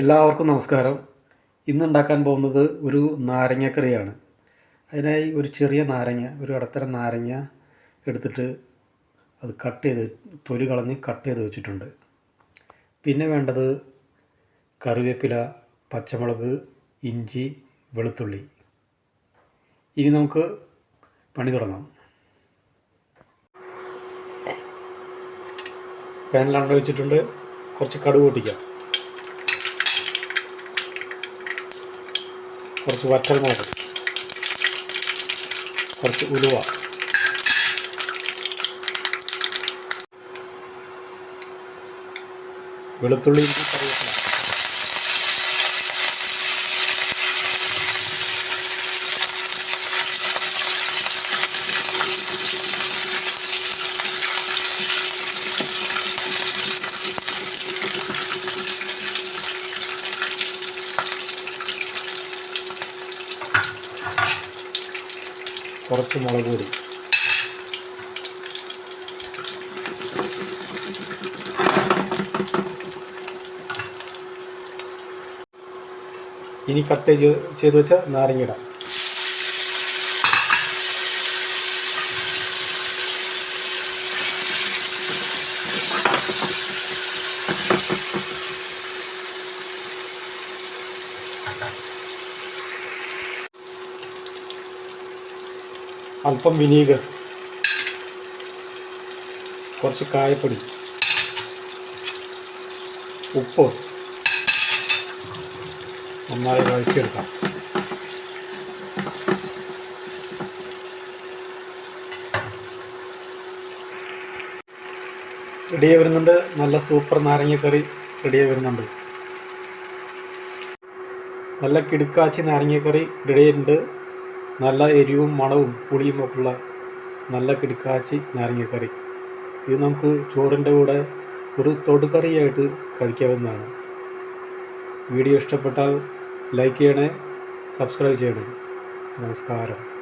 എല്ലാവർക്കും നമസ്കാരം. ഇന്ന് ഉണ്ടാക്കാൻ പോകുന്നത് ഒരു നാരങ്ങക്കറിയാണ്. അതിനായി ഒരു ചെറിയ നാരങ്ങ ഒരു ഇടത്തരം നാരങ്ങ എടുത്തിട്ട് അത് കട്ട് ചെയ്ത് തൊലി കളഞ്ഞ് കട്ട് ചെയ്ത് വെച്ചിട്ടുണ്ട്. പിന്നെ വേണ്ടത് കറിവേപ്പില പച്ചമുളക് ഇഞ്ചി വെളുത്തുള്ളി. ഇനി നമുക്ക് പണി തുടങ്ങാം. പാനിലാണ് വെച്ചിട്ടുണ്ട് കുറച്ച് കടുക് പൊട്ടിക്കാം. കുറച്ച് വറ്റൽമുളക് കുറച്ച് ഉലുവ. വെളുത്തുള്ളി കറിവേപ്പില. കുറച്ച് മുളക് പൊടി. ഇനി കട്ട് ചെയ്ത് ചെയ്ത് വെച്ച നാരങ്ങ ഇടാം. അല്പം വിനീഗർ. കുറച്ച് കായപ്പൊടി. ഉപ്പ്. നന്നായി വഴറ്റിയെടുക്കാം. റെഡിയായി വരുന്നുണ്ട്. നല്ല സൂപ്പർ നാരങ്ങക്കറി റെഡിയായി വരുന്നുണ്ട്. നല്ല കിടുക്കാച്ചി നാരങ്ങക്കറി റെഡിയായിട്ടുണ്ട് നല്ല എരിവും മണവും പുളിയും ഒക്കെ ഉള്ള നല്ല കിടക്കാച്ചി നാരങ്ങക്കറി. ഇത് നമുക്ക് ചോറിന്റെ കൂടെ ഒരു തൊടുകറിയായിട്ട് കഴിക്കാവുന്നതാണ്. വീഡിയോ ഇഷ്ടപ്പെട്ടാൽ ലൈക്ക് ചെയ്യണേ സബ്സ്ക്രൈബ് ചെയ്യണേ. നമസ്കാരം.